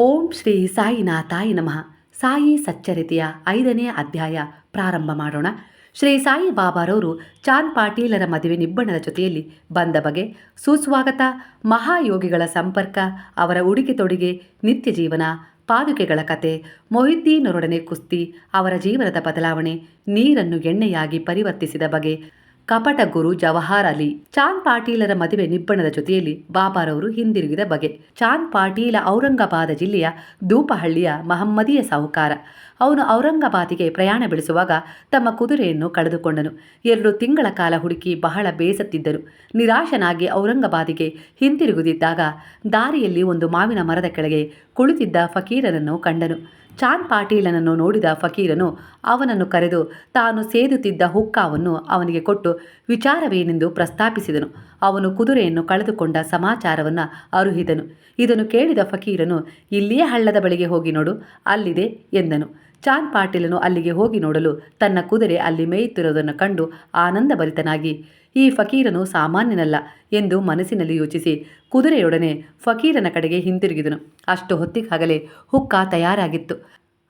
ಓಂ ಶ್ರೀ ಸಾಯಿನಾಥಾಯ ನಮಃ. ಸಾಯಿ ಸಚ್ಚರಿತೆಯ ಐದನೇ ಅಧ್ಯಾಯ ಪ್ರಾರಂಭ ಮಾಡೋಣ. ಶ್ರೀ ಸಾಯಿ ಬಾಬಾರವರು ಚಾಂದ್ ಪಾಟೀಲರ ಮದುವೆ ನಿಬ್ಬಣದ ಜೊತೆಯಲ್ಲಿ ಬಂದ ಬಗೆ ಸುಸ್ವಾಗತ ಮಹಾಯೋಗಿಗಳ ಸಂಪರ್ಕ, ಅವರ ಉಡುಗೆ ತೊಡುಗೆ, ನಿತ್ಯ ಜೀವನ, ಪಾದುಕೆಗಳ ಕತೆ ಮೊಹಿದ್ದೀನರೊಡನೆ ಕುಸ್ತಿ, ಅವರ ಜೀವನದ ಬದಲಾವಣೆ, ನೀರನ್ನು ಎಣ್ಣೆಯಾಗಿ ಪರಿವರ್ತಿಸಿದ ಬಗೆ ಕಪಟ ಗುರು ಜವಾಹರ್ ಅಲಿ, ಚಾಂದ್ ಪಾಟೀಲರ ಮದುವೆ ನಿಬ್ಬಣದ ಜೊತೆಯಲ್ಲಿ ಬಾಬಾರವರು ಹಿಂದಿರುಗಿದ ಬಗೆ. ಚಾಂದ್ ಪಾಟೀಲ ಔರಂಗಾಬಾದ ಜಿಲ್ಲೆಯ ದೂಪಹಳ್ಳಿಯ ಮಹಮ್ಮದಿಯ ಸಾಹುಕಾರ. ಅವನು ಔರಂಗಾಬಾದಿಗೆ ಪ್ರಯಾಣ ಬೆಳೆಸುವಾಗ ತಮ್ಮ ಕುದುರೆಯನ್ನು ಕಳೆದುಕೊಂಡನು. ಎರಡು ತಿಂಗಳ ಕಾಲ ಹುಡುಕಿ ಬಹಳ ಬೇಸತ್ತಿದ್ದರು. ನಿರಾಶನಾಗಿ ಔರಂಗಾಬಾದಿಗೆ ಹಿಂತಿರುಗುತ್ತಿದ್ದಾಗ ದಾರಿಯಲ್ಲಿ ಒಂದು ಮಾವಿನ ಮರದ ಕೆಳಗೆ ಕುಳಿತಿದ್ದ ಫಕೀರನನ್ನು ಕಂಡನು. ಚಾಂದ್ ಪಾಟೀಲನನ್ನು ನೋಡಿದ ಫಕೀರನು ಅವನನ್ನು ಕರೆದು ತಾನು ಸೇದುತ್ತಿದ್ದ ಹುಕ್ಕಾವನ್ನು ಅವನಿಗೆ ಕೊಟ್ಟು ವಿಚಾರವೇನೆಂದು ಪ್ರಸ್ತಾಪಿಸಿದನು. ಅವನು ಕುದುರೆಯನ್ನು ಕಳೆದುಕೊಂಡ ಸಮಾಚಾರವನ್ನು ಅರುಹಿದನು. ಇದನ್ನು ಕೇಳಿದ ಫಕೀರನು, ಇಲ್ಲಿಯೇ ಹಳ್ಳದ ಬಳಿಗೆ ಹೋಗಿ ನೋಡು, ಅಲ್ಲಿದೆ ಎಂದನು. ಚಾಂದ್ ಪಾಟೀಲನು ಅಲ್ಲಿಗೆ ಹೋಗಿ ನೋಡಲು ತನ್ನ ಕುದುರೆ ಅಲ್ಲಿ ಮೇಯುತ್ತಿರುವುದನ್ನು ಕಂಡು ಆನಂದಭರಿತನಾಗಿ ಈ ಫಕೀರನು ಸಾಮಾನ್ಯನಲ್ಲ ಎಂದು ಮನಸ್ಸಿನಲ್ಲಿ ಯೋಚಿಸಿ ಕುದುರೆಯೊಡನೆ ಫಕೀರನ ಕಡೆಗೆ ಹಿಂತಿರುಗಿದನು. ಅಷ್ಟು ಹೊತ್ತಿಗಾಗಲೇ ಹುಕ್ಕ ತಯಾರಾಗಿತ್ತು.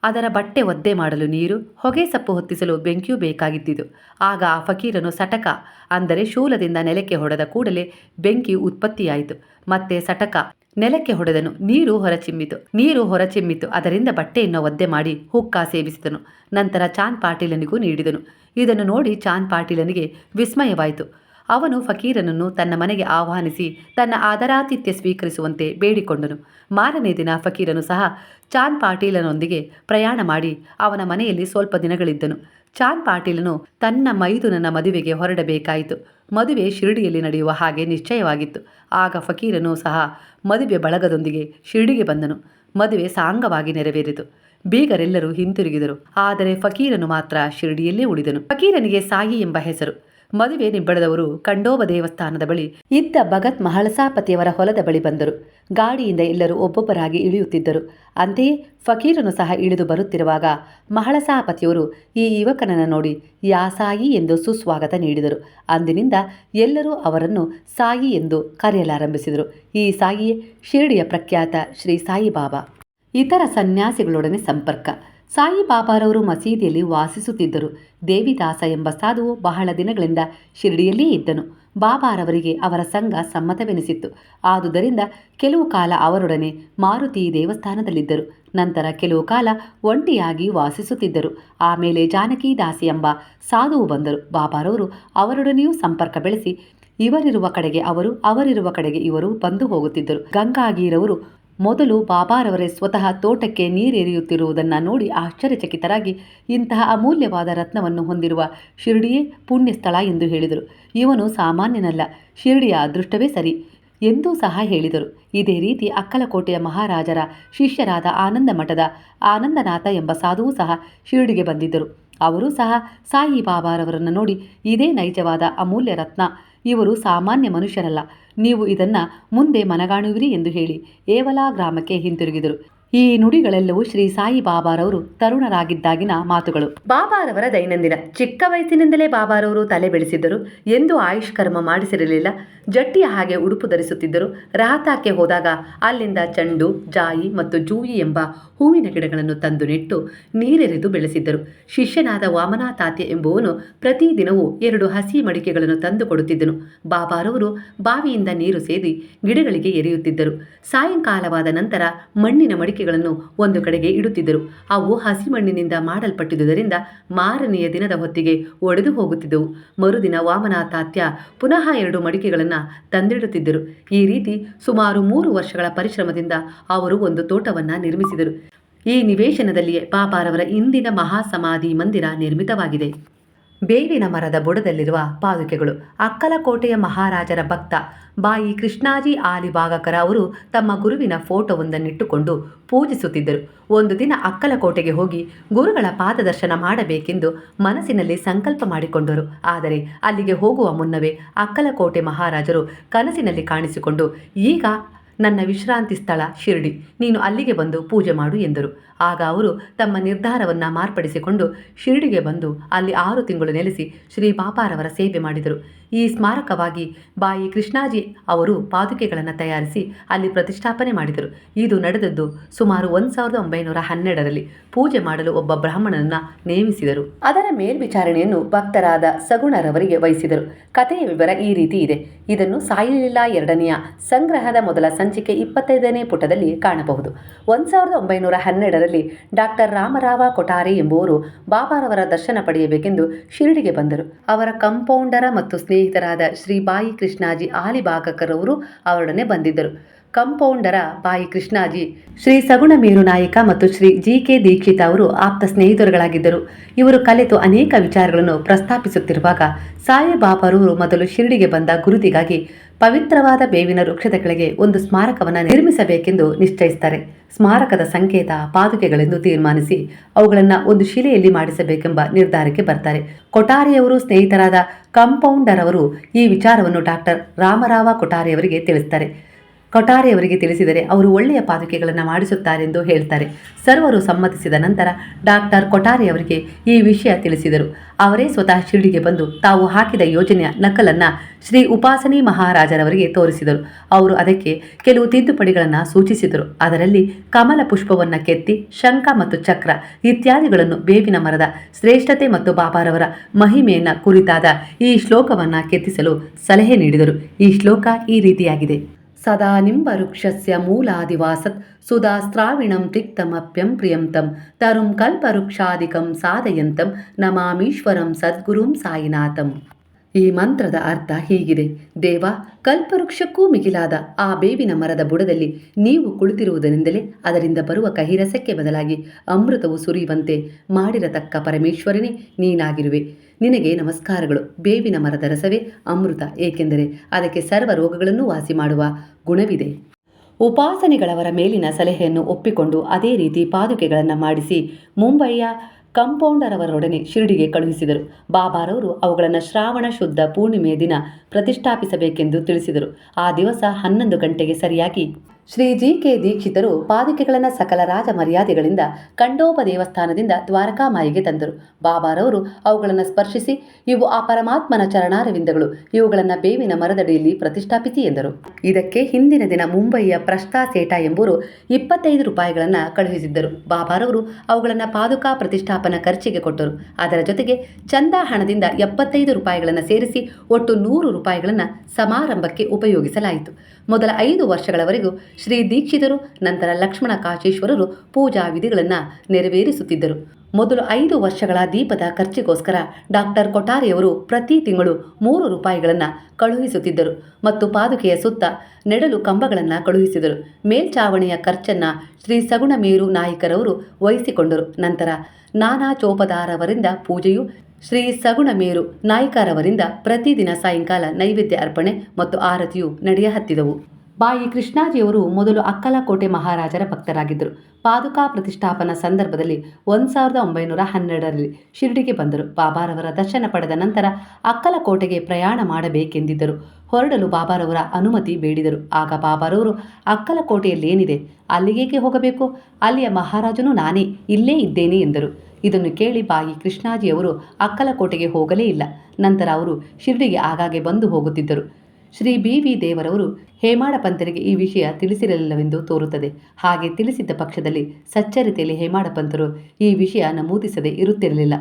ಅದರ ಬಟ್ಟೆ ಒದ್ದೆ ಮಾಡಲು ನೀರು, ಹೊಗೆ ಸಪ್ಪು ಹೊತ್ತಿಸಲು ಬೆಂಕಿಯೂ ಬೇಕಾಗಿದ್ದಿತು. ಆಗ ಆ ಫಕೀರನು ಸಟಕ ಅಂದರೆ ಶೂಲದಿಂದ ನೆಲಕ್ಕೆ ಹೊಡೆದ ಕೂಡಲೇ ಬೆಂಕಿ ಉತ್ಪತ್ತಿಯಾಯಿತು. ಮತ್ತೆ ಸಟಕ ನೆಲಕ್ಕೆ ಹೊಡೆದನು, ನೀರು ಹೊರಚಿಮ್ಮಿತು. ನೀರು ಹೊರಚಿಮ್ಮಿತು, ಅದರಿಂದ ಬಟ್ಟೆಯನ್ನು ಒದ್ದೆ ಮಾಡಿ ಹುಕ್ಕ ಸೇವಿಸಿದನು. ನಂತರ ಚಾಂದ್ ಪಾಟೀಲನಿಗೂ ನೀಡಿದನು. ಇದನ್ನು ನೋಡಿ ಚಾಂದ್ ಪಾಟೀಲನಿಗೆ ವಿಸ್ಮಯವಾಯಿತು. ಅವನು ಫಕೀರನನ್ನು ತನ್ನ ಮನೆಗೆ ಆಹ್ವಾನಿಸಿ ತನ್ನ ಆದರಾತಿಥ್ಯ ಸ್ವೀಕರಿಸುವಂತೆ ಬೇಡಿಕೊಂಡನು. ಮಾರನೇ ದಿನ ಫಕೀರನು ಸಹ ಚಾಂದ್ ಪಾಟೀಲನೊಂದಿಗೆ ಪ್ರಯಾಣ ಮಾಡಿ ಅವನ ಮನೆಯಲ್ಲಿ ಸ್ವಲ್ಪ ದಿನಗಳಿದ್ದನು. ಚಾಂದ್ ಪಾಟೀಲನು ತನ್ನ ಮೈದುನನ ಮದುವೆಗೆ ಹೊರಡಬೇಕಾಯಿತು. ಮದುವೆ ಶಿರಡಿಯಲ್ಲಿ ನಡೆಯುವ ಹಾಗೆ ನಿಶ್ಚಯವಾಗಿತ್ತು. ಆಗ ಫಕೀರನು ಸಹ ಮದುವೆ ಬಳಗದೊಂದಿಗೆ ಶಿರಡಿಗೆ ಬಂದನು. ಮದುವೆ ಸಾಂಗವಾಗಿ ನೆರವೇರಿತು. ಬೀಗರೆಲ್ಲರೂ ಹಿಂತಿರುಗಿದರು. ಆದರೆ ಫಕೀರನು ಮಾತ್ರ ಶಿರಡಿಯಲ್ಲೇ ಉಳಿದನು. ಫಕೀರನಿಗೆ ಸಾಯಿ ಎಂಬ ಹೆಸರು. ಮದುವೆ ನಿಬ್ಬಳದವರು ಕಂಡೋಬ ದೇವಸ್ಥಾನದ ಬಳಿ ಇದ್ದ ಭಗತ್ ಮಹಳಸಾಪತಿಯವರ ಹೊಲದ ಬಳಿ ಬಂದರು. ಗಾಡಿಯಿಂದ ಎಲ್ಲರೂ ಒಬ್ಬೊಬ್ಬರಾಗಿ ಇಳಿಯುತ್ತಿದ್ದರು. ಅಂತೆಯೇ ಫಕೀರನು ಸಹ ಇಳಿದು ಬರುತ್ತಿರುವಾಗ ಮಹಳಸಾಪತಿಯವರು ಈ ಯುವಕನನ್ನು ನೋಡಿ, ಯಾ ಸಾಯಿ ಎಂದು ಸುಸ್ವಾಗತ ನೀಡಿದರು. ಅಂದಿನಿಂದ ಎಲ್ಲರೂ ಅವರನ್ನು ಸಾಯಿ ಎಂದು ಕರೆಯಲಾರಂಭಿಸಿದರು. ಈ ಸಾಯಿಯೇ ಶಿರಡಿಯ ಪ್ರಖ್ಯಾತ ಶ್ರೀ ಸಾಯಿಬಾಬಾ. ಇತರ ಸನ್ಯಾಸಿಗಳೊಡನೆ ಸಂಪರ್ಕ. ಸಾಯಿಬಾಬಾರವರು ಮಸೀದಿಯಲ್ಲಿ ವಾಸಿಸುತ್ತಿದ್ದರು. ದೇವಿದಾಸ ಎಂಬ ಸಾಧುವು ಬಹಳ ದಿನಗಳಿಂದ ಶಿರಡಿಯಲ್ಲೇ ಇದ್ದನು. ಬಾಬಾರವರಿಗೆ ಅವರ ಸಂಘ ಸಮ್ಮತವೆನಿಸಿತ್ತು. ಆದುದರಿಂದ ಕೆಲವು ಕಾಲ ಅವರೊಡನೆ ಮಾರುತಿ ದೇವಸ್ಥಾನದಲ್ಲಿದ್ದರು. ನಂತರ ಕೆಲವು ಕಾಲ ಒಂಟಿಯಾಗಿ ವಾಸಿಸುತ್ತಿದ್ದರು. ಆಮೇಲೆ ಜಾನಕಿ ದಾಸಿ ಎಂಬ ಸಾಧುವು ಬಂದರು. ಬಾಬಾರವರು ಅವರೊಡನೆಯೂ ಸಂಪರ್ಕ ಬೆಳೆಸಿ, ಇವರಿರುವ ಕಡೆಗೆ ಅವರು ಅವರಿರುವ ಕಡೆಗೆ ಇವರು ಬಂದು ಹೋಗುತ್ತಿದ್ದರು. ಗಂಗಾಗೀರವರು ಮೊದಲು ಬಾಬಾರವರೇ ಸ್ವತಃ ತೋಟಕ್ಕೆ ನೀರೆರೆಯುತ್ತಿರುವುದನ್ನು ನೋಡಿ ಆಶ್ಚರ್ಯಚಕಿತರಾಗಿ ಇಂತಹ ಅಮೂಲ್ಯವಾದ ರತ್ನವನ್ನು ಹೊಂದಿರುವ ಶಿರಡಿಯೇ ಪುಣ್ಯಸ್ಥಳ ಎಂದು ಹೇಳಿದರು. ಇವನು ಸಾಮಾನ್ಯನಲ್ಲ, ಶಿರಡಿಯ ಅದೃಷ್ಟವೇ ಸರಿ ಎಂದೂ ಸಹ ಹೇಳಿದರು. ಇದೇ ರೀತಿ ಅಕ್ಕಲಕೋಟೆಯ ಮಹಾರಾಜರ ಶಿಷ್ಯರಾದ ಆನಂದ ಮಠದ ಆನಂದನಾಥ ಎಂಬ ಸಾಧುವು ಸಹ ಶಿರಡಿಗೆ ಬಂದಿದ್ದರು. ಅವರೂ ಸಹ ಸಾಯಿ ಬಾಬಾರವರನ್ನು ನೋಡಿ ಇದೇ ನೈಜವಾದ ಅಮೂಲ್ಯ ರತ್ನ ಇವರು ಸಾಮಾನ್ಯ ಮನುಷ್ಯರಲ್ಲ. ನೀವು ಇದನ್ನು ಮುಂದೆ ಮನಗಾಣುವಿರಿ ಎಂದು ಹೇಳಿ. ಏವಲಾ ಗ್ರಾಮಕ್ಕೆ ಹಿಂತಿರುಗಿದರು. ಈ ನುಡಿಗಳೆಲ್ಲವೂ ಶ್ರೀ ಸಾಯಿ ಬಾಬಾರವರು ತರುಣರಾಗಿದ್ದಾಗಿನ ಮಾತುಗಳು. ಬಾಬಾರವರ ದೈನಂದಿನ ಚಿಕ್ಕ ವಯಸ್ಸಿನಿಂದಲೇ ಬಾಬಾರವರು ತಲೆ ಬೆಳೆಸಿದ್ದರು ಎಂದು ಆಯುಷ್ಕರ್ಮ ಮಾಡಿಸಿರಲಿಲ್ಲ. ಜಟ್ಟಿಯ ಹಾಗೆ ಉಡುಪು ಧರಿಸುತ್ತಿದ್ದರು. ರಹತಾಕ್ಕೆ ಹೋದಾಗ ಅಲ್ಲಿಂದ ಚಂಡು, ಜಾಯಿ ಮತ್ತು ಜೂಯಿ ಎಂಬ ಹೂವಿನ ಗಿಡಗಳನ್ನು ತಂದು ನೆಟ್ಟು ನೀರೆರೆದು ಬೆಳೆಸಿದ್ದರು. ಶಿಷ್ಯನಾದ ವಾಮನಾತಾತ್ಯ ಎಂಬುವನು ಪ್ರತಿದಿನವೂ ಎರಡು ಹಸಿ ಮಡಿಕೆಗಳನ್ನು ತಂದು ಕೊಡುತ್ತಿದ್ದನು. ಬಾಬಾರವರು ಬಾವಿಯಿಂದ ನೀರು ಸೇದಿ ಗಿಡಗಳಿಗೆ ಎರೆಯುತ್ತಿದ್ದರು. ಸಾಯಂಕಾಲವಾದ ನಂತರ ಮಣ್ಣಿನ ಮಡಿಕೆಗಳನ್ನು ಒಂದು ಕಡೆಗೆ ಇಡುತ್ತಿದ್ದರು. ಅವು ಹಸಿ ಮಣ್ಣಿನಿಂದ ಮಾಡಲ್ಪಟ್ಟಿದ್ದುದರಿಂದ ಮಾರನೆಯ ದಿನದ ಹೊತ್ತಿಗೆ ಒಡೆದು ಹೋಗುತ್ತಿದ್ದವು. ಮರುದಿನ ವಾಮನಾತಾತ್ಯ ಪುನಃ ಎರಡು ಮಡಿಕೆಗಳನ್ನು ತಂದಿಡುತ್ತಿದ್ದರು. ಈ ರೀತಿ ಸುಮಾರು ಮೂರು ವರ್ಷಗಳ ಪರಿಶ್ರಮದಿಂದ ಅವರು ಒಂದು ತೋಟವನ್ನು ನಿರ್ಮಿಸಿದರು. ಈ ನಿವೇಶನದಲ್ಲಿಯೇ ಪಾಪಾರವರ ಇಂದಿನ ಮಹಾಸಮಾಧಿ ಮಂದಿರ ನಿರ್ಮಿತವಾಗಿದೆ. ಬೇವಿನ ಮರದ ಬುಡದಲ್ಲಿರುವ ಪಾದುಕೆಗಳು. ಅಕ್ಕಲಕೋಟೆಯ ಮಹಾರಾಜರ ಭಕ್ತ. ಬಾಯಿ ಕೃಷ್ಣಾಜಿ ಆಲಿಭಾಗಕರ ಅವರು ತಮ್ಮ ಗುರುವಿನ ಫೋಟೋವೊಂದನ್ನಿಟ್ಟುಕೊಂಡು ಪೂಜಿಸುತ್ತಿದ್ದರು. ಒಂದು ದಿನ ಅಕ್ಕಲಕೋಟೆಗೆ ಹೋಗಿ ಗುರುಗಳ ಪಾದದರ್ಶನ ಮಾಡಬೇಕೆಂದು ಮನಸ್ಸಿನಲ್ಲಿ ಸಂಕಲ್ಪ ಮಾಡಿಕೊಂಡರು. ಆದರೆ ಅಲ್ಲಿಗೆ ಹೋಗುವ ಮುನ್ನವೇ ಅಕ್ಕಲಕೋಟೆ ಮಹಾರಾಜರು ಕನಸಿನಲ್ಲಿ ಕಾಣಿಸಿಕೊಂಡು, ಈಗ ನನ್ನ ವಿಶ್ರಾಂತಿ ಸ್ಥಳ ಶಿರಡಿ. ನೀನು ಅಲ್ಲಿಗೆ ಬಂದು ಪೂಜೆ ಮಾಡು ಎಂದರು. ಆಗ ಅವರು ತಮ್ಮ ನಿರ್ಧಾರವನ್ನು ಮಾರ್ಪಡಿಸಿಕೊಂಡು ಶಿರಡಿಗೆ ಬಂದು ಅಲ್ಲಿ ಆರು ತಿಂಗಳು ನೆಲೆಸಿ ಶ್ರೀ ಬಾಪಾರವರ ಸೇವೆ ಮಾಡಿದರು. ಈ ಸ್ಮಾರಕವಾಗಿ ಬಾಯಿ ಕೃಷ್ಣಾಜಿ ಅವರು ಪಾದುಕೆಗಳನ್ನು ತಯಾರಿಸಿ ಅಲ್ಲಿ ಪ್ರತಿಷ್ಠಾಪನೆ ಮಾಡಿದರು. ಇದು ನಡೆದದ್ದು ಸುಮಾರು ಒಂದು ಸಾವಿರದ ಒಂಬೈನೂರ ಹನ್ನೆರಡರಲ್ಲಿ. ಪೂಜೆ ಮಾಡಲು ಒಬ್ಬ ಬ್ರಾಹ್ಮಣನನ್ನ ನೇಮಿಸಿದರು. ಅದರ ಮೇಲ್ವಿಚಾರಣೆಯನ್ನು ಭಕ್ತರಾದ ಸಗುಣರವರಿಗೆ ವಹಿಸಿದರು. ಕಥೆಯ ವಿವರ ಈ ರೀತಿ ಇದೆ. ಇದನ್ನು ಸಾಯಿಲೀಲಾ ಎರಡನೆಯ ಸಂಗ್ರಹದ ಮೊದಲ ಸಂಚಿಕೆ ಇಪ್ಪತ್ತೈದನೇ ಪುಟದಲ್ಲಿ ಕಾಣಬಹುದು. ಒಂದು ಸಾವಿರದ ಒಂಬೈನೂರ ಹನ್ನೆರಡರಲ್ಲಿ ಡಾಕ್ಟರ್ ರಾಮರಾವ ಕೊಠಾರಿ ಎಂಬುವರು ಬಾಬಾರವರ ದರ್ಶನ ಪಡೆಯಬೇಕೆಂದು ಶಿರಡಿಗೆ ಬಂದರು. ಅವರ ಕಂಪೌಂಡರ ಮತ್ತು ಸ್ನೇಹಿತರಾದ ಶ್ರೀ ಬಾಯಿ ಕೃಷ್ಣಾಜಿ ಆಲಿಬಾಗಕರವರು ಅವರೊಡನೆ ಬಂದಿದ್ದರು. ಕಂಪೌಂಡರ ಬಾಯಿ ಕೃಷ್ಣಾಜಿ, ಶ್ರೀ ಸಗುಣ ಮೇರುನಾಯಕ ಮತ್ತು ಶ್ರೀ ಜಿ ಕೆ ದೀಕ್ಷಿತ ಅವರು ಆಪ್ತ ಸ್ನೇಹಿತರುಗಳಾಗಿದ್ದರು. ಇವರು ಕಲಿತು ಅನೇಕ ವಿಚಾರಗಳನ್ನು ಪ್ರಸ್ತಾಪಿಸುತ್ತಿರುವಾಗ ಸಾಯಿಬಾಬಾರವರು ಮೊದಲು ಶಿರಡಿಗೆ ಬಂದ ಗುರುತಿಗಾಗಿ ಪವಿತ್ರವಾದ ಬೇವಿನ ವೃಕ್ಷದ ಕೆಳಗೆ ಒಂದು ಸ್ಮಾರಕವನ್ನು ನಿರ್ಮಿಸಬೇಕೆಂದು ನಿಶ್ಚಯಿಸುತ್ತಾರೆ ಸ್ಮಾರಕದ ಸಂಕೇತ, ಪಾದುಕೆಗಳೆಂದು ತೀರ್ಮಾನಿಸಿ ಅವುಗಳನ್ನು ಒಂದು ಶಿಲೆಯಲ್ಲಿ ಮಾಡಿಸಬೇಕೆಂಬ ನಿರ್ಧಾರಕ್ಕೆ ಬರ್ತಾರೆ. ಕೊಠಾರಿಯವರು ಸ್ನೇಹಿತರಾದ ಕಂಪೌಂಡರ್ ಅವರು ಈ ವಿಚಾರವನ್ನು ಡಾಕ್ಟರ್ ರಾಮರಾವ ಕೊಠಾರಿಯವರಿಗೆ ತಿಳಿಸ್ತಾರೆ. ಕೊಠಾರಿಯವರಿಗೆ ತಿಳಿಸಿದರೆ ಅವರು ಒಳ್ಳೆಯ ಪಾದುಕೆಗಳನ್ನು ಮಾಡಿಸುತ್ತಾರೆಂದು ಹೇಳ್ತಾರೆ. ಸರ್ವರು ಸಮ್ಮತಿಸಿದ ನಂತರ ಡಾಕ್ಟರ್ ಕೊಠಾರೆಯವರಿಗೆ ಈ ವಿಷಯ ತಿಳಿಸಿದರು. ಅವರೇ ಸ್ವತಃ ಶಿರಡಿಗೆ ಬಂದು ತಾವು ಹಾಕಿದ ಯೋಜನೆಯ ನಕಲನ್ನು ಶ್ರೀ ಉಪಾಸನಿ ಮಹಾರಾಜರವರಿಗೆ ತೋರಿಸಿದರು. ಅವರು ಅದಕ್ಕೆ ಕೆಲವು ತಿದ್ದುಪಡಿಗಳನ್ನು ಸೂಚಿಸಿದರು. ಅದರಲ್ಲಿ ಕಮಲ ಪುಷ್ಪವನ್ನು ಕೆತ್ತಿ, ಶಂಖ ಮತ್ತು ಚಕ್ರ ಇತ್ಯಾದಿಗಳನ್ನು ಬೇವಿನ ಮರದ ಶ್ರೇಷ್ಠತೆ ಮತ್ತು ಬಾಬಾರವರ ಮಹಿಮೆಯನ್ನು ಕುರಿತಾದ ಈ ಶ್ಲೋಕವನ್ನು ಕೆತ್ತಿಸಲು ಸಲಹೆ ನೀಡಿದರು. ಈ ಶ್ಲೋಕ ಈ ರೀತಿಯಾಗಿದೆ. ಸದಾ ನಿಂಬವೃಕ್ಷಸ್ಯ ಮೂಲಾದಿವಾಸತ್ ಸುಧಾ ಸ್ರಾವಿಣಂ ತಿಕ್ತಮಪ್ಯಂ ಪ್ರಿಯಂತಂ ತರುಂ ಕಲ್ಪವೃಕ್ಷಾಧಿಕಂ ಸಾಧಯಂತಂ ನಮಾಮೀಶ್ವರಂ ಸದ್ಗುರುಂ ಸಾಯಿನಾಥಂ ಈ ಮಂತ್ರದ ಅರ್ಥ ಹೀಗಿದೆ. ದೇವ, ಕಲ್ಪವೃಕ್ಷಕ್ಕೂ ಮಿಗಿಲಾದ ಆ ಬೇವಿನ ಮರದ ಬುಡದಲ್ಲಿ ನೀವು ಕುಳಿತಿರುವುದರಿಂದಲೇ ಅದರಿಂದ ಬರುವ ಕಹಿರಸಕ್ಕೆ ಬದಲಾಗಿ ಅಮೃತವು ಸುರಿಯುವಂತೆ ಮಾಡಿರತಕ್ಕ ಪರಮೇಶ್ವರನೇ, ನೀನಾಗಿರುವೆ. ನಿನಗೆ ನಮಸ್ಕಾರಗಳು. ಬೇವಿನ ಮರದ ರಸವೇ ಅಮೃತ, ಏಕೆಂದರೆ ಅದಕ್ಕೆ ಸರ್ವ ರೋಗಗಳನ್ನು ವಾಸಿ ಮಾಡುವ ಗುಣವಿದೆ. ಉಪಾಸನೆಗಳವರ ಮೇಲಿನ ಸಲಹೆಯನ್ನು ಒಪ್ಪಿಕೊಂಡು ಅದೇ ರೀತಿ ಪಾದುಕೆಗಳನ್ನು ಮಾಡಿಸಿ ಮುಂಬಯ ಕಂಪೌಂಡರ್ ಅವರೊಡನೆ ಶಿರಡಿಗೆ ಕಳುಹಿಸಿದರು. ಬಾಬಾರವರು ಅವುಗಳನ್ನು ಶ್ರಾವಣ ಶುದ್ಧ ಪೂರ್ಣಿಮೆಯ ದಿನ ಪ್ರತಿಷ್ಠಾಪಿಸಬೇಕೆಂದು ತಿಳಿಸಿದರು. ಆ ದಿವಸ ಹನ್ನೊಂದು ಗಂಟೆಗೆ ಸರಿಯಾಗಿ ಶ್ರೀ ಜಿ ಕೆ ದೀಕ್ಷಿತರು ಪಾದುಕೆಗಳನ್ನು ಸಕಲ ರಾಜ ಮರ್ಯಾದೆಗಳಿಂದ ಕಂಡೋಪ ದೇವಸ್ಥಾನದಿಂದ ದ್ವಾರಕಾಮಾಯಿಗೆ ತಂದರು. ಬಾಬಾರವರು ಅವುಗಳನ್ನು ಸ್ಪರ್ಶಿಸಿ, ಇವು ಆ ಪರಮಾತ್ಮನ ಚರಣಾರವಿಂದಗಳು, ಇವುಗಳನ್ನು ಬೇವಿನ ಮರದಡಿಯಲ್ಲಿ ಪ್ರತಿಷ್ಠಾಪಿಸಿ ಎಂದರು. ಇದಕ್ಕೆ ಹಿಂದಿನ ದಿನ ಮುಂಬಯಿಯ ಪ್ರಶ್ತಾ ಸೇಟಾ ಎಂಬುವರು ಇಪ್ಪತ್ತೈದು ರೂಪಾಯಿಗಳನ್ನು ಕಳುಹಿಸಿದ್ದರು. ಬಾಬಾರವರು ಅವುಗಳನ್ನು ಪಾದುಕಾ ಪ್ರತಿಷ್ಠಾಪನಾ ಖರ್ಚಿಗೆ ಕೊಟ್ಟರು. ಅದರ ಜೊತೆಗೆ ಚಂದಾ ಹಣದಿಂದ ಎಪ್ಪತ್ತೈದು ರೂಪಾಯಿಗಳನ್ನು ಸೇರಿಸಿ ಒಟ್ಟು ನೂರು ರೂಪಾಯಿಗಳನ್ನು ಸಮಾರಂಭಕ್ಕೆ ಉಪಯೋಗಿಸಲಾಯಿತು. ಮೊದಲ ಐದು ವರ್ಷಗಳವರೆಗೂ ಶ್ರೀ ದೀಕ್ಷಿತರು, ನಂತರ ಲಕ್ಷ್ಮಣ ಕಾಶೇಶ್ವರರು ಪೂಜಾ ವಿಧಿಗಳನ್ನು ನೆರವೇರಿಸುತ್ತಿದ್ದರು. ಮೊದಲು ಐದು ವರ್ಷಗಳ ದೀಪದ ಖರ್ಚಿಗೋಸ್ಕರ ಡಾಕ್ಟರ್ ಕೊಠಾರಿಯವರು ಪ್ರತಿ ತಿಂಗಳು ಮೂರು ರೂಪಾಯಿಗಳನ್ನು ಕಳುಹಿಸುತ್ತಿದ್ದರು ಮತ್ತು ಪಾದುಕೆಯ ಸುತ್ತ ನೆಡಲು ಕಂಬಗಳನ್ನು ಕಳುಹಿಸಿದರು. ಮೇಲ್ಚಾವಣಿಯ ಖರ್ಚನ್ನು ಶ್ರೀ ಸಗುಣ ಮೇರು ನಾಯಕರವರು ವಹಿಸಿಕೊಂಡರು. ನಂತರ ನಾನಾ ಚೋಪದಾರವರಿಂದ ಪೂಜೆಯು ಶ್ರೀ ಸಗುಣ ಮೇರು ನಾಯ್ಕರವರಿಂದ ಪ್ರತಿದಿನ ಸಾಯಂಕಾಲ ನೈವೇದ್ಯ ಅರ್ಪಣೆ ಮತ್ತು ಆರತಿಯು ನಡೆಯಹತ್ತಿದವು. ಬಾಯಿ ಕೃಷ್ಣಾಜಿಯವರು ಮೊದಲು ಅಕ್ಕಲಕೋಟೆ ಮಹಾರಾಜರ ಭಕ್ತರಾಗಿದ್ದರು. ಪಾದುಕಾ ಪ್ರತಿಷ್ಠಾಪನಾ ಸಂದರ್ಭದಲ್ಲಿ ಒಂದು ಸಾವಿರದ ಒಂಬೈನೂರ ಹನ್ನೆರಡರಲ್ಲಿ ಶಿರಡಿಗೆ ಬಂದರು. ಬಾಬಾರವರ ದರ್ಶನ ಪಡೆದ ನಂತರ ಅಕ್ಕಲಕೋಟೆಗೆ ಪ್ರಯಾಣ ಮಾಡಬೇಕೆಂದಿದ್ದರು. ಹೊರಡಲು ಬಾಬಾರವರ ಅನುಮತಿ ಬೇಡಿದರು. ಆಗ ಬಾಬಾರವರು, ಅಕ್ಕಲಕೋಟೆಯಲ್ಲೇನಿದೆ? ಅಲ್ಲಿಗೇಕೆ ಹೋಗಬೇಕು? ಅಲ್ಲಿಯ ಮಹಾರಾಜನು ನಾನೇ, ಇಲ್ಲೇ ಇದ್ದೇನೆ ಎಂದರು. ಇದನ್ನು ಕೇಳಿ ಬಾಯಿ ಕೃಷ್ಣಾಜಿಯವರು ಅಕ್ಕಲಕೋಟೆಗೆ ಹೋಗಲೇ ಇಲ್ಲ. ನಂತರ ಅವರು ಶಿರಡಿಗೆ ಆಗಾಗ್ಗೆ ಬಂದು ಹೋಗುತ್ತಿದ್ದರು. ಶ್ರೀ ಬಿ ವಿ ದೇವರವರು ಹೇಮಾಡ ಪಂತರಿಗೆ ಈ ವಿಷಯ ತಿಳಿಸಿರಲಿಲ್ಲವೆಂದು ತೋರುತ್ತದೆ. ಹಾಗೆ ತಿಳಿಸಿದ್ದ ಪಕ್ಷದಲ್ಲಿ ಸಚ್ಚರಿತೆಯಲ್ಲಿ ಹೇಮಾಡ ಪಂತರು ಈ ವಿಷಯ ನಮೂದಿಸದೆ ಇರುತ್ತಿರಲಿಲ್ಲ.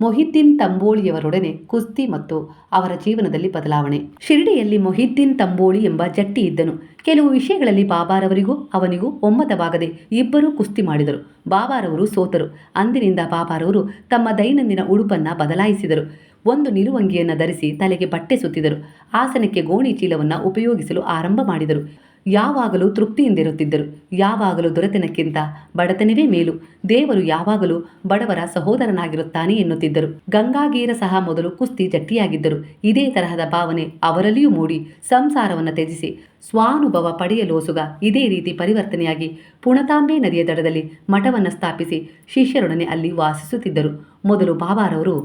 ಮೊಹಿದ್ದೀನ್ ತಂಬೋಳಿಯವರೊಡನೆ ಕುಸ್ತಿ ಮತ್ತು ಅವರ ಜೀವನದಲ್ಲಿ ಬದಲಾವಣೆ. ಶಿರಡಿಯಲ್ಲಿ ಮೊಹಿದ್ದೀನ್ ತಂಬೋಳಿ ಎಂಬ ಜಟ್ಟಿ ಇದ್ದನು. ಕೆಲವು ವಿಷಯಗಳಲ್ಲಿ ಬಾಬಾರವರಿಗೂ ಅವನಿಗೂ ಒಮ್ಮತವಾಗದೆ ಇಬ್ಬರೂ ಕುಸ್ತಿ ಮಾಡಿದರು. ಬಾಬಾರವರು ಸೋತರು. ಅಂದಿನಿಂದ ಬಾಬಾರವರು ತಮ್ಮ ದೈನಂದಿನ ಉಡುಪನ್ನು ಬದಲಾಯಿಸಿದರು. ಒಂದು ನಿಲುವಂಗಿಯನ್ನು ಧರಿಸಿ ತಲೆಗೆ ಬಟ್ಟೆ ಸುತ್ತಿದರು. ಆಸನಕ್ಕೆ ಗೋಣಿ ಚೀಲವನ್ನು ಉಪಯೋಗಿಸಲು ಆರಂಭ ಮಾಡಿದರು. ಯಾವಾಗಲೂ ತೃಪ್ತಿಯಿಂದಿರುತ್ತಿದ್ದರು. ಯಾವಾಗಲೂ ದೊರೆತನಕ್ಕಿಂತ ಬಡತನವೇ ಮೇಲು. ದೇವರು ಯಾವಾಗಲೂ ಬಡವರ ಸಹೋದರನಾಗಿರುತ್ತಾನೆ ಎನ್ನುತ್ತಿದ್ದರು. ಗಂಗಾಗೀರ ಸಹ ಮೊದಲು ಕುಸ್ತಿ ಜಟ್ಟಿಯಾಗಿದ್ದರು. ಇದೇ ತರಹದ ಭಾವನೆ ಅವರಲ್ಲಿಯೂ ಮೂಡಿ. ಸಂಸಾರವನ್ನು ತ್ಯಜಿಸಿ. ಸ್ವಾನುಭವ ಪಡೆಯಲೋಸುಗ ಇದೇ ರೀತಿ ಪರಿವರ್ತನೆಯಾಗಿ ಪುಣತಾಂಬೆ ನದಿಯ ದಡದಲ್ಲಿ ಮಠವನ್ನು ಸ್ಥಾಪಿಸಿ ಶಿಷ್ಯರೊಡನೆ ಅಲ್ಲಿ ವಾಸಿಸುತ್ತಿದ್ದರು. ಮೊದಲು ಬಾಬಾರವರು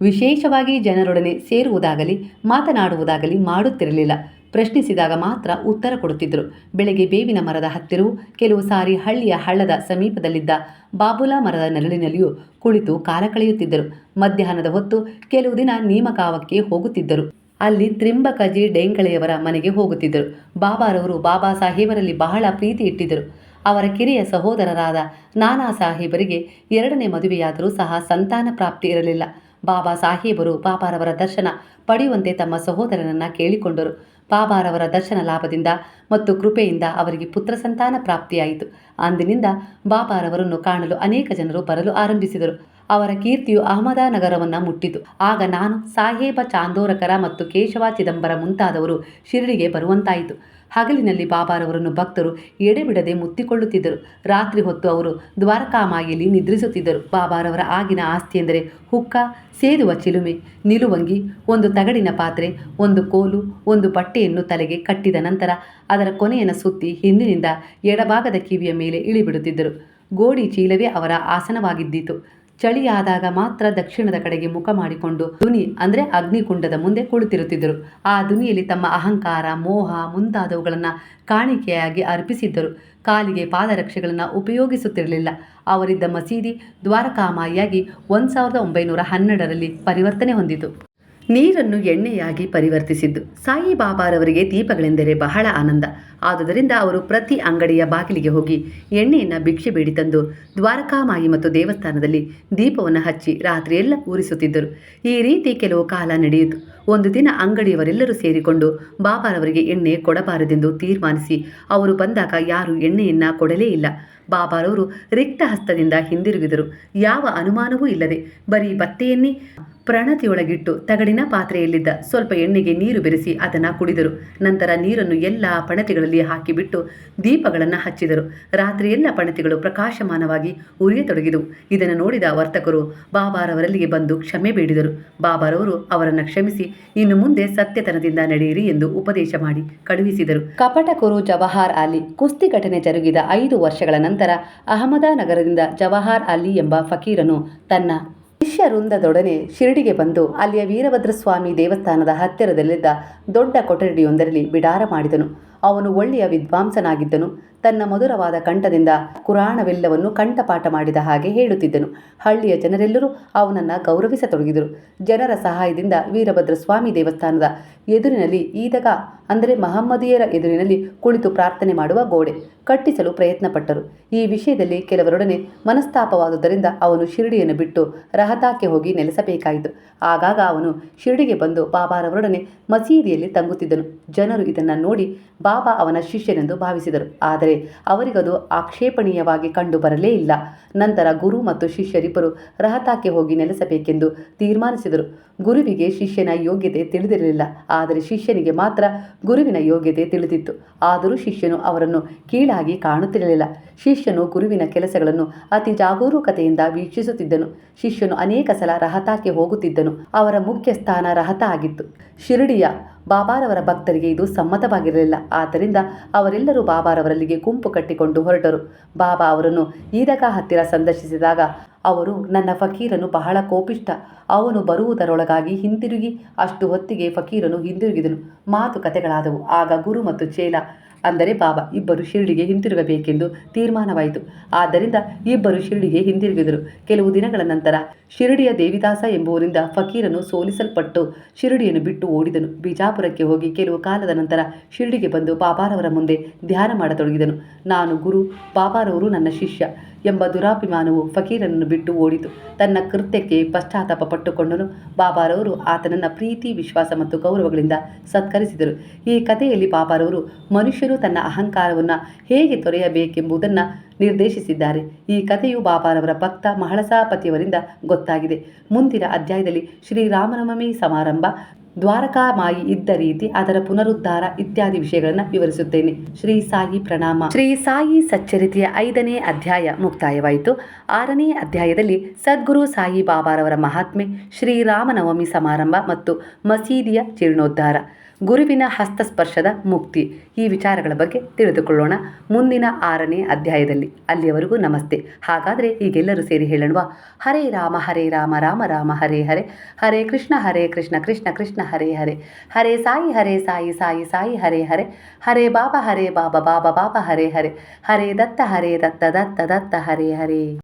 ವಿಶೇಷವಾಗಿ ಜನರೊಡನೆ ಸೇರುವುದಾಗಲಿ, ಮಾತನಾಡುವುದಾಗಲಿ ಮಾಡುತ್ತಿರಲಿಲ್ಲ. ಪ್ರಶ್ನಿಸಿದಾಗ ಮಾತ್ರ ಉತ್ತರ ಕೊಡುತ್ತಿದ್ದರು. ಬೆಳಗ್ಗೆ ಬೇವಿನ ಮರದ ಹತ್ತಿರವೂ ಕೆಲವು ಸಾರಿ ಹಳ್ಳಿಯ ಹಳ್ಳದ ಸಮೀಪದಲ್ಲಿದ್ದ ಬಾಬುಲಾ ಮರದ ನೆರಳಿನಲ್ಲಿಯೂ ಕುಳಿತು ಕಾಲ ಕಳೆಯುತ್ತಿದ್ದರು. ಮಧ್ಯಾಹ್ನದ ಹೊತ್ತು ಕೆಲವು ದಿನ ನೇಮಕಾವಕ್ಕೆ ಹೋಗುತ್ತಿದ್ದರು. ಅಲ್ಲಿ ತ್ರಿಂಬಕಜಿ ಡೆಂಗಳೆಯವರ ಮನೆಗೆ ಹೋಗುತ್ತಿದ್ದರು. ಬಾಬಾರವರು ಬಾಬಾ ಸಾಹೇಬರಲ್ಲಿ ಬಹಳ ಪ್ರೀತಿ ಇಟ್ಟಿದ್ದರು. ಅವರ ಕಿರಿಯ ಸಹೋದರರಾದ ನಾನಾ ಸಾಹೇಬರಿಗೆ ಎರಡನೇ ಮದುವೆಯಾದರೂ ಸಹ ಸಂತಾನ ಪ್ರಾಪ್ತಿ ಇರಲಿಲ್ಲ. ಬಾಬಾ ಸಾಹೇಬರು ಬಾಬಾರವರ ದರ್ಶನ ಪಡೆಯುವಂತೆ ತಮ್ಮ ಸಹೋದರನನ್ನು ಕೇಳಿಕೊಂಡರು. ಬಾಬಾರವರ ದರ್ಶನ ಲಾಭದಿಂದ ಮತ್ತು ಕೃಪೆಯಿಂದ ಅವರಿಗೆ ಪುತ್ರ ಸಂತಾನ ಪ್ರಾಪ್ತಿಯಾಯಿತು. ಅಂದಿನಿಂದ ಬಾಬಾರವರನ್ನು ಕಾಣಲು ಅನೇಕ ಜನರು ಬರಲು ಆರಂಭಿಸಿದರು. ಅವರ ಕೀರ್ತಿಯು ಅಹಮದಾನಗರವನ್ನು ಮುಟ್ಟಿತು. ಆಗ ನಾನು ಸಾಹೇಬ ಚಾಂದೋರಕರ ಮತ್ತು ಕೇಶವ ಚಿದಂಬರ ಮುಂತಾದವರು ಶಿರಡಿಗೆ ಬರುವಂತಾಯಿತು. ಹಗಲಿನಲ್ಲಿ ಬಾಬಾರವರನ್ನು ಭಕ್ತರು ಎಡೆಬಿಡದೆ ಮುತ್ತಿಕೊಳ್ಳುತ್ತಿದ್ದರು. ರಾತ್ರಿ ಹೊತ್ತು ಅವರು ದ್ವಾರಕಾಮಾಯಿಯಲ್ಲಿ ನಿದ್ರಿಸುತ್ತಿದ್ದರು. ಬಾಬಾರವರ ಆಗಿನ ಆಸ್ತಿ ಎಂದರೆ ಹುಕ್ಕ, ಸೇದುವ ಚಿಲುಮೆ, ನಿಲುವಂಗಿ, ಒಂದು ತಗಡಿನ ಪಾತ್ರೆ, ಒಂದು ಕೋಲು, ಒಂದು ಬಟ್ಟೆಯನ್ನು ತಲೆಗೆ ಕಟ್ಟಿದ ನಂತರ ಅದರ ಕೊನೆಯನ್ನು ಸುತ್ತಿ ಹಿಂದಿನಿಂದ ಎಡಭಾಗದ ಕಿವಿಯ ಮೇಲೆ ಇಳಿಬಿಡುತ್ತಿದ್ದರು. ಗೋಡಿ ಚೀಲವೇ ಅವರ ಆಸನವಾಗಿದ್ದಿತು. ಚಳಿಯಾದಾಗ ಮಾತ್ರ ದಕ್ಷಿಣದ ಕಡೆಗೆ ಮುಖ ಮಾಡಿಕೊಂಡು ದುನಿ ಅಂದರೆ ಅಗ್ನಿಕುಂಡದ ಮುಂದೆ ಕುಳಿತಿರುತ್ತಿದ್ದರು. ಆ ದುನಿಯಲ್ಲಿ ತಮ್ಮ ಅಹಂಕಾರ, ಮೋಹ ಮುಂತಾದವುಗಳನ್ನು ಕಾಣಿಕೆಯಾಗಿ ಅರ್ಪಿಸಿದ್ದರು. ಕಾಲಿಗೆ ಪಾದರಕ್ಷೆಗಳನ್ನು ಉಪಯೋಗಿಸುತ್ತಿರಲಿಲ್ಲ. ಅವರಿದ್ದ ಮಸೀದಿ ದ್ವಾರಕಾಮಾಯಿಯಾಗಿ ಒಂದು ಸಾವಿರದ ಒಂಬೈನೂರ ಹನ್ನೆರಡರಲ್ಲಿ ಪರಿವರ್ತನೆ ಹೊಂದಿತು. ನೀರನ್ನು ಎಣ್ಣೆಯಾಗಿ ಪರಿವರ್ತಿಸಿದ್ದು. ಸಾಯಿಬಾಬಾರವರಿಗೆ ದೀಪಗಳೆಂದರೆ ಬಹಳ ಆನಂದ. ಆದುದರಿಂದ ಅವರು ಪ್ರತಿ ಅಂಗಡಿಯ ಬಾಗಿಲಿಗೆ ಹೋಗಿ ಎಣ್ಣೆಯನ್ನು ಭಿಕ್ಷೆ ಬೇಡಿ ತಂದು ದ್ವಾರಕಾಮಾಯಿ ಮತ್ತು ದೇವಸ್ಥಾನದಲ್ಲಿ ದೀಪವನ್ನು ಹಚ್ಚಿ ರಾತ್ರಿಯೆಲ್ಲ ಊರಿಸುತ್ತಿದ್ದರು ಈ ರೀತಿ ಕೆಲವು ಕಾಲ ನಡೆಯಿತು. ಒಂದು ದಿನ ಅಂಗಡಿಯವರೆಲ್ಲರೂ ಸೇರಿಕೊಂಡು ಬಾಬಾರವರಿಗೆ ಎಣ್ಣೆ ಕೊಡಬಾರದೆಂದು ತೀರ್ಮಾನಿಸಿ ಅವರು ಬಂದಾಗ ಯಾರೂ ಎಣ್ಣೆಯನ್ನು ಕೊಡಲೇ ಇಲ್ಲ. ಬಾಬಾರವರು ರಿಕ್ತ ಹಸ್ತದಿಂದ ಹಿಂದಿರುಗಿದರು. ಯಾವ ಅನುಮಾನವೂ ಇಲ್ಲದೆ, ಬರೀ ಬತ್ತೆಯನ್ನೇ? ಪ್ರಣತಿಯೊಳಗಿಟ್ಟು ತಗಡಿನ ಪಾತ್ರೆಯಲ್ಲಿದ್ದ ಸ್ವಲ್ಪ ಎಣ್ಣೆಗೆ ನೀರು ಬೆರೆಸಿ ಅದನ್ನು ಕುಡಿದರು. ನಂತರ ನೀರನ್ನು ಎಲ್ಲ ಪಣತಿಗಳಲ್ಲಿ ಹಾಕಿಬಿಟ್ಟು ದೀಪಗಳನ್ನು ಹಚ್ಚಿದರು. ರಾತ್ರಿಯೆಲ್ಲ ಪಣತಿಗಳು ಪ್ರಕಾಶಮಾನವಾಗಿ ಉರಿಯತೊಡಗಿದವು. ಇದನ್ನು ನೋಡಿದ ವರ್ತಕರು ಬಾಬಾರವರಲ್ಲಿಗೆ ಬಂದು ಕ್ಷಮೆ ಬೇಡಿದರು. ಬಾಬಾರವರು ಅವರನ್ನು ಕ್ಷಮಿಸಿ ಇನ್ನು ಮುಂದೆ ಸತ್ಯತನದಿಂದ ನಡೆಯಿರಿ ಎಂದು ಉಪದೇಶ ಮಾಡಿ ಕಳುಹಿಸಿದರು. ಕಪಟಕುರು ಜವಾಹರ್ ಅಲಿ ಕುಸ್ತಿ ಘಟನೆ ಜರುಗಿದ ಐದು ವರ್ಷಗಳ ನಂತರ ಅಹಮದಾನಗರದಿಂದ ಜವಾಹರ್ ಅಲಿ ಎಂಬ ಫಕೀರನು ತನ್ನ ಶಿಷ್ಯ ವೃಂದದೊಡನೆ ಶಿರಡಿಗೆ ಬಂದು ಅಲ್ಲಿಯ ವೀರಭದ್ರಸ್ವಾಮಿ ದೇವಸ್ಥಾನದ ಹತ್ತಿರದಲ್ಲಿದ್ದ ದೊಡ್ಡ ಕೊಠಡಿಯೊಂದರಲ್ಲಿ ಬಿಡಾರ ಮಾಡಿದನು. ಅವನು ಒಳ್ಳೆಯ ವಿದ್ವಾಂಸನಾಗಿದ್ದನು. ತನ್ನ ಮಧುರವಾದ ಕಂಠದಿಂದ ಕುರಾಣವೆಲ್ಲವನ್ನು ಕಂಠಪಾಠ ಮಾಡಿದ ಹಾಗೆ ಹೇಳುತ್ತಿದ್ದನು. ಹಳ್ಳಿಯ ಜನರೆಲ್ಲರೂ ಅವನನ್ನು ಗೌರವಿಸತೊಡಗಿದರು. ಜನರ ಸಹಾಯದಿಂದ ವೀರಭದ್ರ ಸ್ವಾಮಿ ದೇವಸ್ಥಾನದ ಎದುರಿನಲ್ಲಿ ಈದಗ, ಅಂದರೆ ಮಹಮ್ಮದಿಯರ ಎದುರಿನಲ್ಲಿ ಕುಳಿತು ಪ್ರಾರ್ಥನೆ ಮಾಡುವ ಗೋಡೆ ಕಟ್ಟಿಸಲು ಪ್ರಯತ್ನಪಟ್ಟರು. ಈ ವಿಷಯದಲ್ಲಿ ಕೆಲವರೊಡನೆ ಮನಸ್ತಾಪವಾದುದರಿಂದ ಅವನು ಶಿರಡಿಯನ್ನು ಬಿಟ್ಟು ರಹತಾಕ್ಕೆ ಹೋಗಿ ನೆಲೆಸಬೇಕಾಯಿತು. ಆಗಾಗ ಅವನು ಶಿರಡಿಗೆ ಬಂದು ಬಾಬಾರವರೊಡನೆ ಮಸೀದಿಯಲ್ಲಿ ತಂಗುತ್ತಿದ್ದನು. ಜನರು ಇದನ್ನು ನೋಡಿ ಬಾಬಾ ಅವನ ಶಿಷ್ಯನೆಂದು ಭಾವಿಸಿದರು. ಆದರೆ ಅವರಿಗದು ಆಕ್ಷೇಪಣೀಯವಾಗಿ ಕಂಡು ಬರಲೇ ಇಲ್ಲ. ನಂತರ ಗುರು ಮತ್ತು ಶಿಷ್ಯರಿಬ್ಬರು ರಹತಾಕ್ಕೆ ಹೋಗಿ ನೆಲೆಸಬೇಕೆಂದು ತೀರ್ಮಾನಿಸಿದರು. ಗುರುವಿಗೆ ಶಿಷ್ಯನ ಯೋಗ್ಯತೆ ತಿಳಿದಿರಲಿಲ್ಲ. ಆದರೆ ಶಿಷ್ಯನಿಗೆ ಮಾತ್ರ ಗುರುವಿನ ಯೋಗ್ಯತೆ ತಿಳಿದಿತ್ತು. ಆದರೂ ಶಿಷ್ಯನು ಅವರನ್ನು ಕೀಳಾಗಿ ಕಾಣುತ್ತಿರಲಿಲ್ಲ. ಶಿಷ್ಯನು ಗುರುವಿನ ಕೆಲಸಗಳನ್ನು ಅತಿ ಜಾಗರೂಕತೆಯಿಂದ ವೀಕ್ಷಿಸುತ್ತಿದ್ದನು. ಶಿಷ್ಯನು ಅನೇಕ ಸಲ ರಹತಾಕ್ಕೆ ಹೋಗುತ್ತಿದ್ದನು. ಅವರ ಮುಖ್ಯ ಸ್ಥಾನ ರಹತ ಆಗಿತ್ತು. ಶಿರಡಿಯ ಬಾಬಾರವರ ಭಕ್ತರಿಗೆ ಇದು ಸಮ್ಮತವಾಗಿರಲಿಲ್ಲ. ಆದ್ದರಿಂದ ಅವರೆಲ್ಲರೂ ಬಾಬಾರವರಲ್ಲಿಗೆ ಗುಂಪು ಕಟ್ಟಿಕೊಂಡು ಹೊರಟರು. ಬಾಬಾ ಅವರನ್ನು ಈದಗಾ ಹತ್ತಿರ ಸಂದರ್ಶಿಸಿದಾಗ ಅವರು ನನ್ನ ಫಕೀರನು ಬಹಳ ಕೋಪಿಷ್ಟ ಅವನು ಬರುವುದರೊಳಗಾಗಿ ಹಿಂತಿರುಗಿ. ಅಷ್ಟು ಹೊತ್ತಿಗೆ ಫಕೀರನು ಹಿಂದಿರುಗಿದನು ಮಾತುಕತೆಗಳಾದವು ಆಗ ಗುರು ಮತ್ತು ಚೇಲ, ಅಂದರೆ ಬಾಬಾ, ಇಬ್ಬರು ಶಿರಡಿಗೆ ಹಿಂತಿರುಗಬೇಕೆಂದು ತೀರ್ಮಾನವಾಯಿತು. ಆದ್ದರಿಂದ ಇಬ್ಬರು ಶಿರಡಿಗೆ ಹಿಂದಿರುಗಿದರು ಕೆಲವು ದಿನಗಳ ನಂತರ ಶಿರಡಿಯ ದೇವಿದಾಸ ಎಂಬುವರಿಂದ ಫಕೀರನು ಸೋಲಿಸಲ್ಪಟ್ಟು ಶಿರಡಿಯನ್ನು ಬಿಟ್ಟು ಓಡಿದನು. ಬಿಜಾಪುರಕ್ಕೆ ಹೋಗಿ ಕೆಲವು ಕಾಲದ ನಂತರ ಶಿರಡಿಗೆ ಬಂದು ಬಾಬಾರವರ ಮುಂದೆ ಧ್ಯಾನ ಮಾಡತೊಡಗಿದನು. ನಾನು ಗುರು, ಬಾಬಾರವರು ನನ್ನ ಶಿಷ್ಯ. ಎಂಬ ದುರಾಭಿಮಾನವು ಫಕೀರನನ್ನು ಬಿಟ್ಟು ಓಡಿತು. ತನ್ನ ಕೃತ್ಯಕ್ಕೆ ಪಶ್ಚಾತ್ತಾಪ ಪಟ್ಟುಕೊಂಡನು. ಬಾಬಾರವರು ಆತನನ್ನು ಪ್ರೀತಿ, ವಿಶ್ವಾಸ ಮತ್ತು ಗೌರವಗಳಿಂದ ಸತ್ಕರಿಸಿದರು. ಈ ಕಥೆಯಲ್ಲಿ ಬಾಬಾರವರು ಮನುಷ್ಯರು ತನ್ನ ಅಹಂಕಾರವನ್ನು ಹೇಗೆ ತೊರೆಯಬೇಕೆಂಬುದನ್ನು ನಿರ್ದೇಶಿಸಿದ್ದಾರೆ. ಈ ಕಥೆಯು ಬಾಬಾರವರ ಭಕ್ತ ಮಹಳಸಾಪತಿಯವರಿಂದ ಗೊತ್ತಾಗಿದೆ. ಮುಂದಿನ ಅಧ್ಯಾಯದಲ್ಲಿ ಶ್ರೀರಾಮನವಮಿ ಸಮಾರಂಭ. ದ್ವಾರಕಾಮಾಯಿ ಇದ್ದ ರೀತಿ ಅದರ ಪುನರುದ್ಧಾರ ಇತ್ಯಾದಿ ವಿಷಯಗಳನ್ನು ವಿವರಿಸುತ್ತೇನೆ. ಶ್ರೀ ಸಾಯಿ ಪ್ರಣಾಮ. ಶ್ರೀ ಸಾಯಿ ಸಚ್ಚರಿತೆಯ ಐದನೇ ಅಧ್ಯಾಯ ಮುಕ್ತಾಯವಾಯಿತು. ಆರನೇ ಅಧ್ಯಾಯದಲ್ಲಿ ಸದ್ಗುರು ಸಾಯಿ ಬಾಬಾರವರ ಮಹಾತ್ಮೆ ಶ್ರೀರಾಮನವಮಿ ಸಮಾರಂಭ ಮತ್ತು ಮಸೀದಿಯ ಜೀರ್ಣೋದ್ಧಾರ. ಗುರುವಿನ ಹಸ್ತಸ್ಪರ್ಶದ ಮುಕ್ತಿ. ಈ ವಿಚಾರಗಳ ಬಗ್ಗೆ ತಿಳಿದುಕೊಳ್ಳೋಣ. ಮುಂದಿನ ಆರನೇ ಅಧ್ಯಾಯದಲ್ಲಿ. ಅಲ್ಲಿಯವರೆಗೂ ನಮಸ್ತೆ. ಹಾಗಾದರೆ ಈಗೆಲ್ಲರೂ ಸೇರಿ ಹೇಳೋಣ ಹರೇ ರಾಮ ಹರೇ ರಾಮ ರಾಮ ರಾಮ, ಹರೇ ಹರೇ. ಹರೇ ಕೃಷ್ಣ ಹರೇ ಕೃಷ್ಣ ಕೃಷ್ಣ ಕೃಷ್ಣ, ಹರೇ ಹರೇ. ಹರೇ ಸಾಯಿ ಹರೇ ಸಾಯಿ ಸಾಯಿ ಸಾಯಿ, ಹರೇ ಹರೇ. ಹರೇ ಬಾಬಾ ಹರೇ ಬಾಬಾ ಬಾಬಾ ಬಾಬಾ, ಹರೇ ಹರೇ. ಹರೇ ದತ್ತ ಹರೇ ದತ್ತ ದತ್ತ ದತ್ತ, ಹರೇ ಹರೇ.